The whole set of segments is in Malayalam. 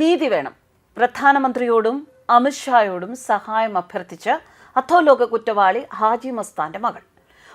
നീതി വേണം. പ്രധാനമന്ത്രിയോടും അമിത്ഷായോടും സഹായം അഭ്യർത്ഥിച്ച് അധോലോക കുറ്റവാളി ഹാജി മസ്താന്റെ മകൾ.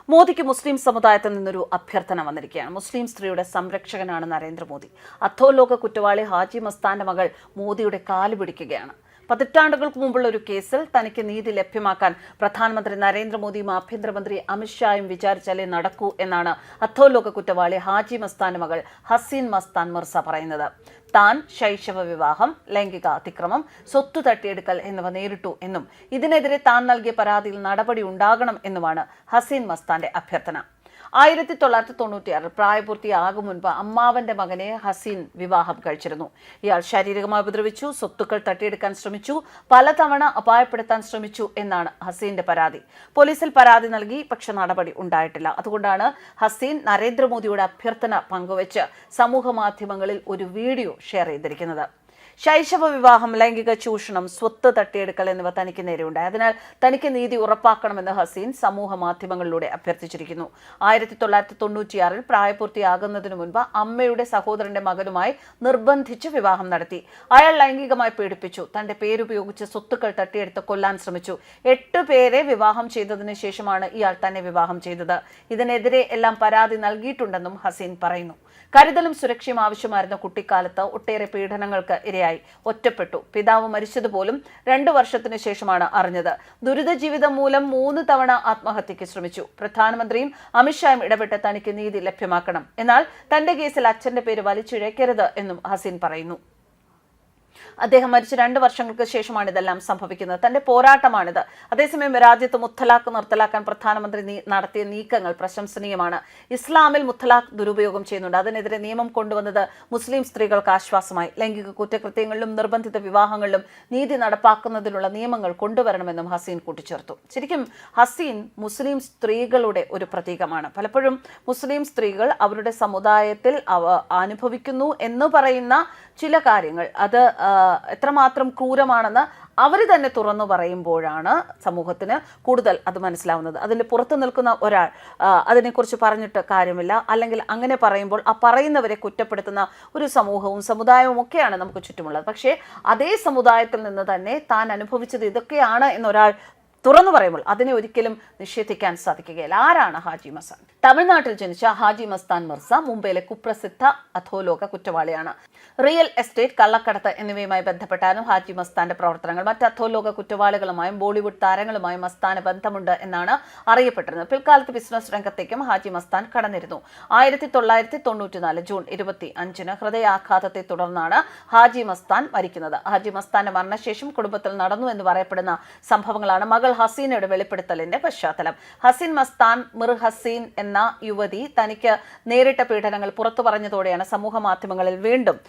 മോദിക്ക് മുസ്ലിം സമുദായത്തിൽ നിന്നൊരു അഭ്യർത്ഥന വന്നിരിക്കുകയാണ്. മുസ്ലിം സ്ത്രീയുടെ സംരക്ഷകനാണ് നരേന്ദ്രമോദി. അധോലോക കുറ്റവാളി ഹാജി മസ്താന്റെ മകൾ മോദിയുടെ കാൽ പിടിക്കുകയാണ്. പതിറ്റാണ്ടുകൾക്ക് മുമ്പുള്ള ഒരു കേസിൽ തനിക്ക് നീതി ലഭ്യമാക്കാൻ പ്രധാനമന്ത്രി നരേന്ദ്രമോദിയും ആഭ്യന്തരമന്ത്രി അമിത്ഷായും വിചാരിച്ചാലേ നടക്കൂ എന്നാണ് അധോലോക കുറ്റവാളി ഹാജി മസ്താന്റെ മകൾ ഹസീൻ മസ്താൻ മിർസ പറയുന്നത്. താൻ ശൈശവ വിവാഹം ലൈംഗിക അതിക്രമം സ്വത്ത് തട്ടിയെടുക്കൽ എന്നിവ നേരിട്ടു എന്നും ഇതിനെതിരെ താൻ നൽകിയ പരാതിയിൽ നടപടി ഉണ്ടാകണം എന്നുമാണ് ഹസീൻ മസ്താന്റെ അഭ്യർത്ഥന. ആയിരത്തി തൊള്ളായിരത്തി തൊണ്ണൂറ്റിയാറിൽ പ്രായപൂർത്തിയാകും മുൻപ് അമ്മാവന്റെ മകനെ ഹസീൻ വിവാഹം കഴിച്ചിരുന്നു. ഇയാൾ ശാരീരികമായി ഉപദ്രവിച്ചു സ്വത്തുക്കൾ തട്ടിയെടുക്കാൻ ശ്രമിച്ചു പലതവണ അപായപ്പെടുത്താൻ ശ്രമിച്ചു എന്നാണ് ഹസീന്റെ പരാതി. പോലീസിൽ പരാതി നൽകി പക്ഷെ നടപടി ഉണ്ടായിട്ടില്ല. അതുകൊണ്ടാണ് ഹസീൻ നരേന്ദ്രമോദിയുടെ അഭ്യർത്ഥന പങ്കുവച്ച് സമൂഹ മാധ്യമങ്ങളിൽ ഒരു വീഡിയോ ഷെയർ ചെയ്തിരിക്കുന്നത്. ശൈശവ വിവാഹം ലൈംഗിക ചൂഷണം സ്വത്ത് തട്ടിയെടുക്കൽ എന്നിവ തനിക്ക് നേരെയുണ്ടായി അതിനാൽ തനിക്ക് നീതി ഉറപ്പാക്കണമെന്ന് ഹസീൻ സമൂഹ മാധ്യമങ്ങളിലൂടെ അഭ്യർത്ഥിച്ചിരിക്കുന്നു. ആയിരത്തി തൊള്ളായിരത്തി തൊണ്ണൂറ്റിയാറിൽ പ്രായപൂർത്തിയാകുന്നതിനു മുൻപ് അമ്മയുടെ സഹോദരന്റെ മകനുമായി നിർബന്ധിച്ച് വിവാഹം നടത്തി. അയാൾ ലൈംഗികമായി പീഡിപ്പിച്ചു. തന്റെ പേരുപയോഗിച്ച് സ്വത്തുക്കൾ തട്ടിയെടുത്ത് കൊല്ലാൻ ശ്രമിച്ചു. എട്ട് പേരെ വിവാഹം ചെയ്തതിനു ശേഷമാണ് ഇയാൾ തന്നെ വിവാഹം ചെയ്തത്. ഇതിനെതിരെ എല്ലാം പരാതി നൽകിയിട്ടുണ്ടെന്നും ഹസീൻ പറയുന്നു. കരുതലും സുരക്ഷയും ആവശ്യമായിരുന്ന കുട്ടിക്കാലത്ത് ഒട്ടേറെ പീഡനങ്ങൾക്ക് ഇരയായി. ഒറ്റപ്പെട്ടു. പിതാവ് മരിച്ചതുപോലും രണ്ടു വർഷത്തിനു ശേഷമാണ് അറിഞ്ഞത്. ദുരിത ജീവിതം മൂലം മൂന്ന് തവണ ആത്മഹത്യയ്ക്ക് ശ്രമിച്ചു. പ്രധാനമന്ത്രിയും അമിത്ഷായും ഇടപെട്ട് തനിക്ക് നീതി ലഭ്യമാക്കണം. എന്നാൽ തന്റെ കേസിൽ അച്ഛന്റെ പേര് വലിച്ചിഴക്കരുത് എന്നും ഹസീൻ പറയുന്നു. അദ്ദേഹം മരിച്ച രണ്ട് വർഷങ്ങൾക്ക് ശേഷമാണ് ഇതെല്ലാം സംഭവിക്കുന്നത്. തന്റെ പോരാട്ടമാണിത്. അതേസമയം രാജ്യത്ത് മുത്തലാഖ് നിർത്തലാക്കാൻ പ്രധാനമന്ത്രി നടത്തിയ നീക്കങ്ങൾ പ്രശംസനീയമാണ്. ഇസ്ലാമിൽ മുത്തലാഖ് ദുരുപയോഗം ചെയ്യുന്നുണ്ട്. അതിനെതിരെ നിയമം കൊണ്ടുവന്നത് മുസ്ലിം സ്ത്രീകൾക്ക് ആശ്വാസമായി. ലൈംഗിക കുറ്റകൃത്യങ്ങളിലും നിർബന്ധിത വിവാഹങ്ങളിലും നീതി നടപ്പാക്കുന്നതിനുള്ള നിയമങ്ങൾ കൊണ്ടുവരണമെന്നും ഹസീൻ കൂട്ടിച്ചേർത്തു. ശരിക്കും ഹസീൻ മുസ്ലിം സ്ത്രീകളുടെ ഒരു പ്രതീകമാണ്. പലപ്പോഴും മുസ്ലിം സ്ത്രീകൾ അവരുടെ സമുദായത്തിൽ അനുഭവിക്കുന്നു എന്ന് പറയുന്ന ചില കാര്യങ്ങൾ. അത് എത്രമാത്രം ക്രൂരമാണെന്ന് അവർ തന്നെ തുറന്നു പറയുമ്പോഴാണ് സമൂഹത്തിന് കൂടുതൽ അത് മനസ്സിലാവുന്നത്. അതിന്റെ പുറത്തു നിൽക്കുന്ന ഒരാൾ അതിനെക്കുറിച്ച് പറഞ്ഞിട്ട് കാര്യമില്ല. അല്ലെങ്കിൽ അങ്ങനെ പറയുമ്പോൾ ആ പറയുന്നവരെ കുറ്റപ്പെടുത്തുന്ന ഒരു സമൂഹവും സമുദായവും ഒക്കെയാണ് നമുക്ക് ചുറ്റുമുള്ളത്. പക്ഷേ അതേ സമുദായത്തിൽ നിന്ന് തന്നെ താൻ അനുഭവിച്ചത് ഇതൊക്കെയാണ് എന്നൊരാൾ തുറന്നു പറയുമ്പോൾ അതിനെ ഒരിക്കലും നിഷേധിക്കാൻ സാധിക്കുകയില്ല. ആരാണ് ഹാജി മസാൻ? തമിഴ്നാട്ടിൽ ജനിച്ച ഹാജി മസ്താൻ മിർസ മുംബൈയിലെ കുപ്രസിദ്ധ അധോലോക കുറ്റവാളിയാണ്. റിയൽ എസ്റ്റേറ്റ് കള്ളക്കടത്ത് എന്നിവയുമായി ബന്ധപ്പെട്ടാലും ഹാജി മസ്താന്റെ പ്രവർത്തനങ്ങൾ. മറ്റ് അധോലോക കുറ്റവാളികളുമായും ബോളിവുഡ് താരങ്ങളുമായും മസ്താന് ബന്ധമുണ്ട് എന്നാണ് അറിയപ്പെട്ടിരുന്നത്. പിൽക്കാലത്ത് ബിസിനസ് രംഗത്തേക്കും ഹാജി മസ്താൻ കടന്നിരുന്നു. ആയിരത്തി തൊള്ളായിരത്തി തൊണ്ണൂറ്റിനാല് ജൂൺ ഇരുപത്തി അഞ്ചിന് ഹൃദയാഘാതത്തെ തുടർന്നാണ് ഹാജി മസ്താൻ മരിക്കുന്നത്. ഹാജി മസ്താന്റെ മരണശേഷം കുടുംബത്തിൽ നടന്നു എന്ന് പറയപ്പെടുന്ന സംഭവങ്ങളാണ് മകൾ ഹസീനയുടെ വെളിപ്പെടുത്തലിന്റെ പശ്ചാത്തലം. ഹസീൻ മസ്താൻ മിർ ഹസീൻ എന്ന യുവതി തനിക്ക് നേരിട്ട പീഡനങ്ങൾ പുറത്തു പറഞ്ഞതോടെയാണ് സമൂഹ മാധ്യമങ്ങളിൽ വീണ്ടും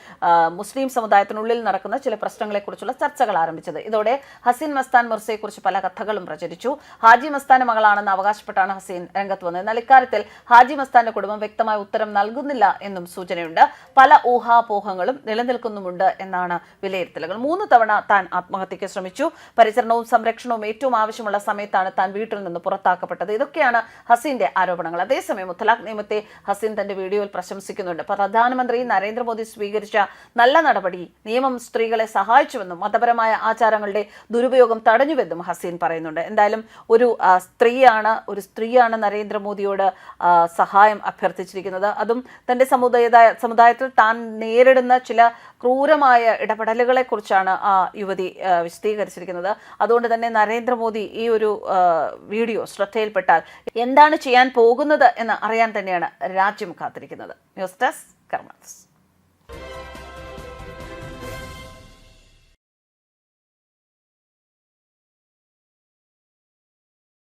മുസ്ലിം സമുദായത്തിനുള്ളിൽ നടക്കുന്ന ചില പ്രശ്നങ്ങളെക്കുറിച്ചുള്ള ചർച്ചകൾ ആരംഭിച്ചത്. ഇതോടെ ഹസീൻ മസ്താൻ മിർസയെക്കുറിച്ച് പല കഥകളും പ്രചരിച്ചു. ഹാജി മസ്താന്റെ മകളാണെന്ന് അവകാശപ്പെട്ടാണ് ഹസീൻ രംഗത്ത് വന്നത്. എന്നാൽ ഇക്കാര്യത്തിൽ ഹാജി മസ്താന്റെ കുടുംബം വ്യക്തമായ ഉത്തരം നൽകുന്നില്ല എന്നും സൂചനയുണ്ട്. പല ഊഹാപോഹങ്ങളും നിലനിൽക്കുന്നുമുണ്ട് എന്നാണ് വിലയിരുത്തലുകൾ. മൂന്ന് തവണ താൻ ആത്മഹത്യയ്ക്ക് ശ്രമിച്ചു. പരിചരണവും സംരക്ഷണവും ഏറ്റവും ആവശ്യമുള്ള സമയത്താണ് താൻ വീട്ടിൽ നിന്ന് പുറത്താക്കപ്പെട്ടത്. ഇതൊക്കെയാണ് ഹസീന്റെ ആരോപണങ്ങൾ. അതേസമയം മുത്തലാഖ് നിയമത്തെ ഹസീൻ തന്റെ വീഡിയോയിൽ പ്രശംസിക്കുന്നുണ്ട്. പ്രധാനമന്ത്രി നരേന്ദ്രമോദി സ്വീകരിച്ച നല്ല നടപടി നിയമം സ്ത്രീകളെ സഹായിച്ചുവെന്നും മതപരമായ ആചാരങ്ങളുടെ ദുരുപയോഗം തടഞ്ഞുവെന്നും ഹസീൻ പറയുന്നുണ്ട്. എന്തായാലും ഒരു സ്ത്രീയാണ് ഒരു സ്ത്രീയാണ് നരേന്ദ്രമോദിയോട് സഹായം അഭ്യർത്ഥിച്ചിരിക്കുന്നത്. അതും തന്റെ സമുദായ സമുദായത്തിൽ താൻ നേരിടുന്ന ചില ക്രൂരമായ ഇടപെടലുകളെ കുറിച്ചാണ് ആ യുവതി വിശദീകരിച്ചിരിക്കുന്നത്. അതുകൊണ്ട് തന്നെ നരേന്ദ്രമോദി ഈ ഒരു വീഡിയോ ശ്രദ്ധയിൽപ്പെട്ടാൽ എന്താണ് ചെയ്യാൻ പോകുന്നത് എന്ന് അറിയാൻ തന്നെയാണ് രാജ്യം കാത്തിരിക്കുന്നത്. News desk കർമ്മസ്